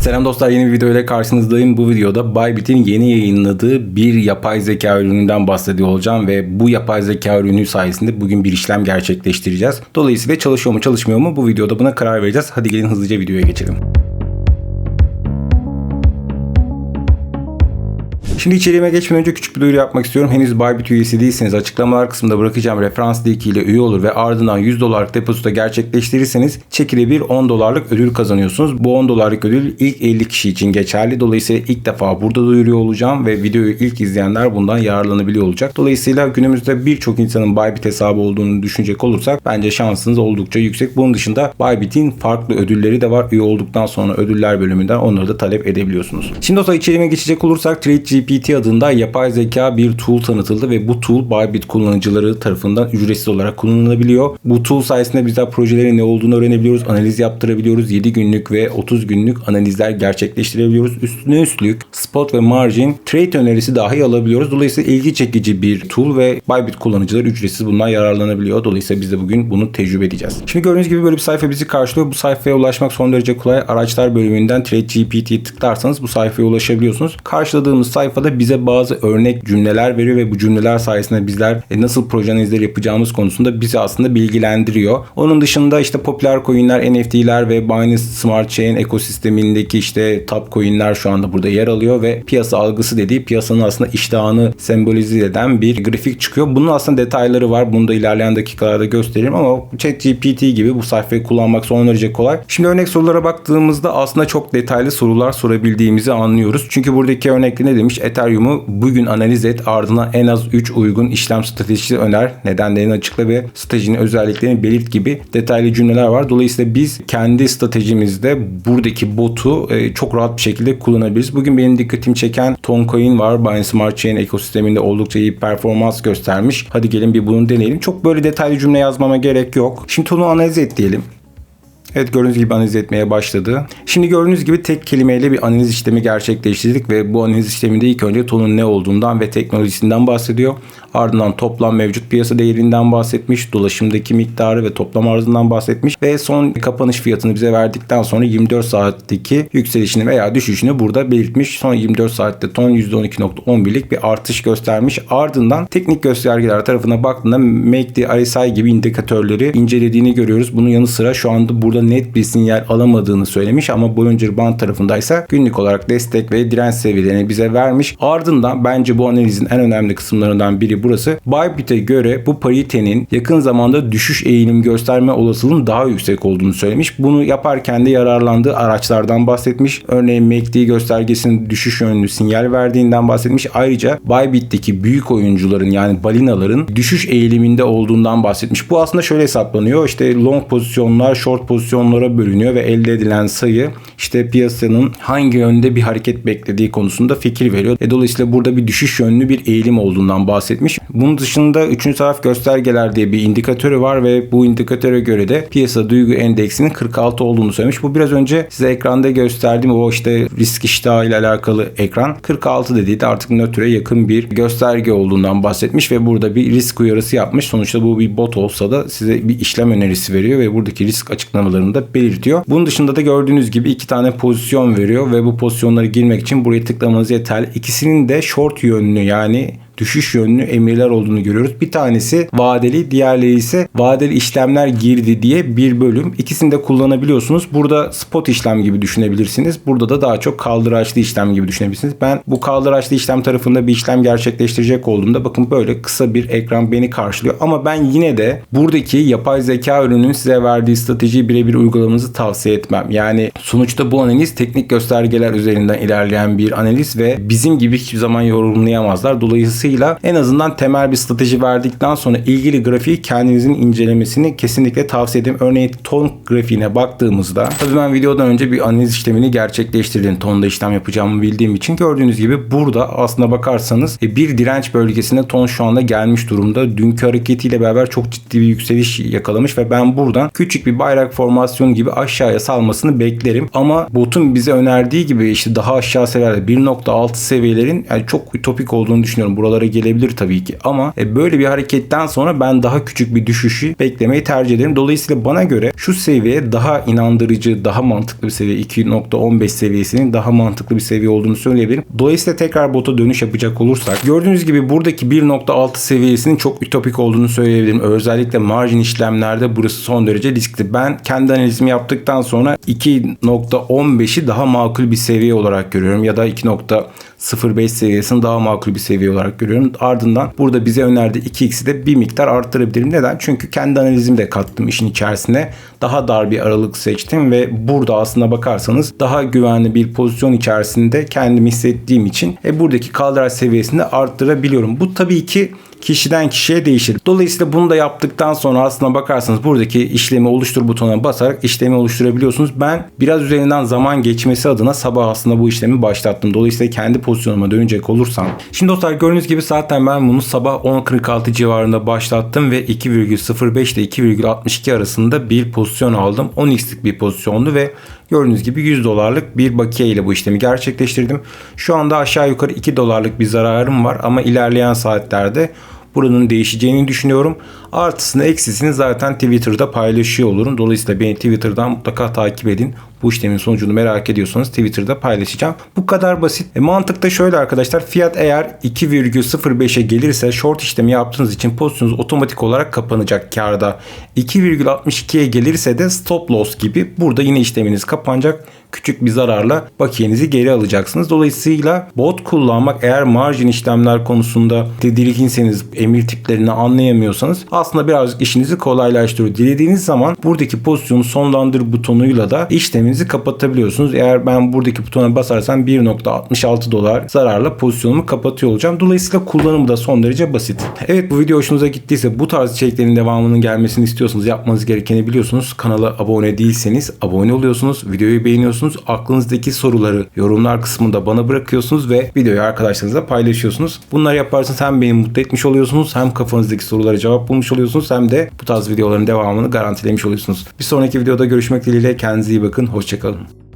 Selam dostlar yeni bir video ile karşınızdayım. Bu videoda Bybit'in yeni yayınladığı bir yapay zeka ürününden bahsediyor olacağım ve bu yapay zeka ürünü sayesinde bugün bir işlem gerçekleştireceğiz. Dolayısıyla çalışıyor mu çalışmıyor mu bu videoda buna karar vereceğiz. Hadi gelin hızlıca videoya geçelim. Şimdi içeriğime geçmeden önce küçük bir duyuru yapmak istiyorum. Henüz Bybit üyesi değilseniz açıklamalar kısmında bırakacağım referans linki ile üye olur ve ardından 100 dolarlık depozito gerçekleştirirseniz çekili bir 10 dolarlık ödül kazanıyorsunuz. Bu 10 dolarlık ödül ilk 50 kişi için geçerli. Dolayısıyla ilk defa burada duyuruyor olacağım ve videoyu ilk izleyenler bundan yararlanabiliyor olacak. Dolayısıyla günümüzde birçok insanın Bybit hesabı olduğunu düşünecek olursak bence şansınız oldukça yüksek. Bunun dışında Bybit'in farklı ödülleri de var. Üye olduktan sonra ödüller bölümünden onları da talep edebiliyorsunuz. Şimdi dostlar içeriğime geçecek olursak TradeGPT GPT adında yapay zeka bir tool tanıtıldı ve bu tool Bybit kullanıcıları tarafından ücretsiz olarak kullanılabiliyor. Bu tool sayesinde bizler projelerin ne olduğunu öğrenebiliyoruz, analiz yaptırabiliyoruz. 7 günlük ve 30 günlük analizler gerçekleştirebiliyoruz. Üstüne üstlük spot ve margin trade önerisi dahi alabiliyoruz. Dolayısıyla ilgi çekici bir tool ve Bybit kullanıcıları ücretsiz bundan yararlanabiliyor. Dolayısıyla biz de bugün bunu tecrübe edeceğiz. Şimdi gördüğünüz gibi böyle bir sayfa bizi karşılıyor. Bu sayfaya ulaşmak son derece kolay. Araçlar bölümünden TradeGPT'ye tıklarsanız bu sayfaya ulaşabiliyorsunuz. Karşıladığımız sayfa sayfada bize bazı örnek cümleler veriyor ve bu cümleler sayesinde bizler e, nasıl proje analizleri yapacağımız konusunda bizi aslında bilgilendiriyor. Onun dışında işte popüler coinler, NFT'ler ve Binance Smart Chain ekosistemindeki işte top coinler şu anda burada yer alıyor ve piyasa algısı dediği piyasanın aslında iştahını sembolize eden bir grafik çıkıyor. Bunun aslında detayları var. Bunu da ilerleyen dakikalarda gösteririm ama ChatGPT gibi bu sayfayı kullanmak son derece kolay. Şimdi örnek sorulara baktığımızda aslında çok detaylı sorular sorabildiğimizi anlıyoruz. Çünkü buradaki örnekte ne demiş? Ethereum'u bugün analiz et ardından en az 3 uygun işlem stratejisi öner. Nedenlerini açıkla ve stratejinin özelliklerini belirt gibi detaylı cümleler var. Dolayısıyla biz kendi stratejimizde buradaki botu e, çok rahat bir şekilde kullanabiliriz. Bugün benim dikkatimi çeken Toncoin var. Binance Smart Chain ekosisteminde oldukça iyi performans göstermiş. Hadi gelin bir bunu deneyelim. Çok böyle detaylı cümle yazmama gerek yok. Şimdi tonu analiz et diyelim. Evet gördüğünüz gibi analiz etmeye başladı. Şimdi gördüğünüz gibi tek kelimeyle bir analiz işlemi gerçekleştirdik ve bu analiz işleminde ilk önce tonun ne olduğundan ve teknolojisinden bahsediyor. Ardından toplam mevcut piyasa değerinden bahsetmiş, dolaşımdaki miktarı ve toplam arzından bahsetmiş ve son kapanış fiyatını bize verdikten sonra 24 saatteki yükselişini veya düşüşünü burada belirtmiş. Son 24 saatte ton %12.11'lik bir artış göstermiş. Ardından teknik göstergeler tarafına baktığında MACD, RSI gibi indikatörleri incelediğini görüyoruz. Bunun yanı sıra şu anda burada net bir sinyal alamadığını söylemiş ama Bollinger Band tarafındaysa günlük olarak destek ve direnç seviyelerini bize vermiş. Ardından bence bu analizin en önemli kısımlarından biri burası. Bybit'e göre bu paritenin yakın zamanda düşüş eğilim gösterme olasılığının daha yüksek olduğunu söylemiş. Bunu yaparken de yararlandığı araçlardan bahsetmiş. Örneğin MACD göstergesinin düşüş yönlü sinyal verdiğinden bahsetmiş. Ayrıca Bybit'teki büyük oyuncuların yani balinaların düşüş eğiliminde olduğundan bahsetmiş. Bu aslında şöyle hesaplanıyor. İşte long pozisyonlar short pozisyonlara bölünüyor ve elde edilen sayı işte piyasanın hangi yönde bir hareket beklediği konusunda fikir veriyor. E dolayısıyla burada bir düşüş yönlü bir eğilim olduğundan bahsetmiş. Bunun dışında üçüncü taraf göstergeler diye bir indikatörü var ve bu indikatöre göre de piyasa duygu endeksinin 46 olduğunu söylemiş. Bu biraz önce size ekranda gösterdiğim o işte risk iştahı ile alakalı ekran 46 dediği de artık nötre yakın bir gösterge olduğundan bahsetmiş ve burada bir risk uyarısı yapmış. Sonuçta bu bir bot olsa da size bir işlem önerisi veriyor ve buradaki risk açıklamalarını da belirtiyor. Bunun dışında da gördüğünüz gibi iki tane pozisyon veriyor ve bu pozisyonlara girmek için buraya tıklamanız yeterli. İkisinin de short yönlü yani düşüş yönlü emirler olduğunu görüyoruz. Bir tanesi vadeli, diğerleri ise vadeli işlemler girdi diye bir bölüm. İkisini de kullanabiliyorsunuz. Burada spot işlem gibi düşünebilirsiniz. Burada da daha çok kaldıraçlı işlem gibi düşünebilirsiniz. Ben bu kaldıraçlı işlem tarafında bir işlem gerçekleştirecek olduğumda bakın böyle kısa bir ekran beni karşılıyor. Ama ben yine de buradaki yapay zeka ürünün size verdiği stratejiyi birebir uygulamanızı tavsiye etmem. Yani sonuçta bu analiz teknik göstergeler üzerinden ilerleyen bir analiz ve bizim gibi hiçbir zaman yorumlayamazlar. Dolayısıyla Dolayısıyla en azından temel bir strateji verdikten sonra ilgili grafiği kendinizin incelemesini kesinlikle tavsiye ederim. Örneğin ton grafiğine baktığımızda tabii ben videodan önce bir analiz işlemini gerçekleştirdim. Tonda işlem yapacağımı bildiğim için gördüğünüz gibi burada aslında bakarsanız e, bir direnç bölgesine ton şu anda gelmiş durumda. Dünkü hareketiyle beraber çok ciddi bir yükseliş yakalamış ve ben buradan küçük bir bayrak formasyonu gibi aşağıya salmasını beklerim. Ama botun bize önerdiği gibi işte daha aşağı seviyelerde 1.6 seviyelerin yani çok ütopik olduğunu düşünüyorum. Buraları dolara gelebilir tabii ki ama e, böyle bir hareketten sonra ben daha küçük bir düşüşü beklemeyi tercih ederim. Dolayısıyla bana göre şu seviye daha inandırıcı, daha mantıklı bir seviye 2.15 seviyesinin daha mantıklı bir seviye olduğunu söyleyebilirim. Dolayısıyla tekrar bota dönüş yapacak olursak gördüğünüz gibi buradaki 1.6 seviyesinin çok ütopik olduğunu söyleyebilirim. Özellikle margin işlemlerde burası son derece riskli. Ben kendi analizimi yaptıktan sonra 2.15'i daha makul bir seviye olarak görüyorum ya da 2.05 seviyesini daha makul bir seviye olarak görüyorum. Ardından burada bize önerdiği 2x'i de bir miktar arttırabilirim. Neden? Çünkü kendi analizimi de kattım işin içerisine. Daha dar bir aralık seçtim ve burada aslına bakarsanız daha güvenli bir pozisyon içerisinde kendimi hissettiğim için e, buradaki kaldıraç seviyesini arttırabiliyorum. Bu tabii ki kişiden kişiye değişir. Dolayısıyla bunu da yaptıktan sonra aslına bakarsanız buradaki işlemi oluştur butonuna basarak işlemi oluşturabiliyorsunuz. Ben biraz üzerinden zaman geçmesi adına sabah aslında bu işlemi başlattım. Dolayısıyla kendi pozisyonuma dönecek olursam. Şimdi dostlar gördüğünüz gibi zaten ben bunu sabah 10.46 civarında başlattım ve 2,05 ile 2,62 arasında bir pozisyon aldım. 10x'lik bir pozisyondu ve Gördüğünüz gibi 100 dolarlık bir bakiye ile bu işlemi gerçekleştirdim. Şu anda aşağı yukarı 2 dolarlık bir zararım var ama ilerleyen saatlerde buranın değişeceğini düşünüyorum. Artısını eksisini zaten Twitter'da paylaşıyor olurum. Dolayısıyla beni Twitter'dan mutlaka takip edin. Bu işlemin sonucunu merak ediyorsanız Twitter'da paylaşacağım. Bu kadar basit. E, mantık da şöyle arkadaşlar. Fiyat eğer 2,05'e gelirse short işlemi yaptığınız için pozisyonunuz otomatik olarak kapanacak karda. 2,62'ye gelirse de stop loss gibi burada yine işleminiz kapanacak. Küçük bir zararla bakiyenizi geri alacaksınız. Dolayısıyla bot kullanmak eğer margin işlemler konusunda tedirginseniz emir tiplerini anlayamıyorsanız aslında birazcık işinizi kolaylaştırıyor. Dilediğiniz zaman buradaki pozisyonu sonlandır butonuyla da işleminizi kapatabiliyorsunuz. Eğer ben buradaki butona basarsam 1.66 dolar zararla pozisyonumu kapatıyor olacağım. Dolayısıyla kullanımı da son derece basit. Evet bu video hoşunuza gittiyse bu tarz içeriklerin devamının gelmesini istiyorsanız yapmanız gerekeni biliyorsunuz. Kanala abone değilseniz abone oluyorsunuz. Videoyu beğeniyorsunuz. Aklınızdaki soruları yorumlar kısmında bana bırakıyorsunuz ve videoyu arkadaşlarınızla paylaşıyorsunuz. Bunları yaparsanız hem beni mutlu etmiş oluyorsunuz hem kafanızdaki sorulara cevap bulmuş oluyorsunuz hem de bu tarz videoların devamını garantilemiş oluyorsunuz. Bir sonraki videoda görüşmek dileğiyle kendinize iyi bakın. Hoşçakalın.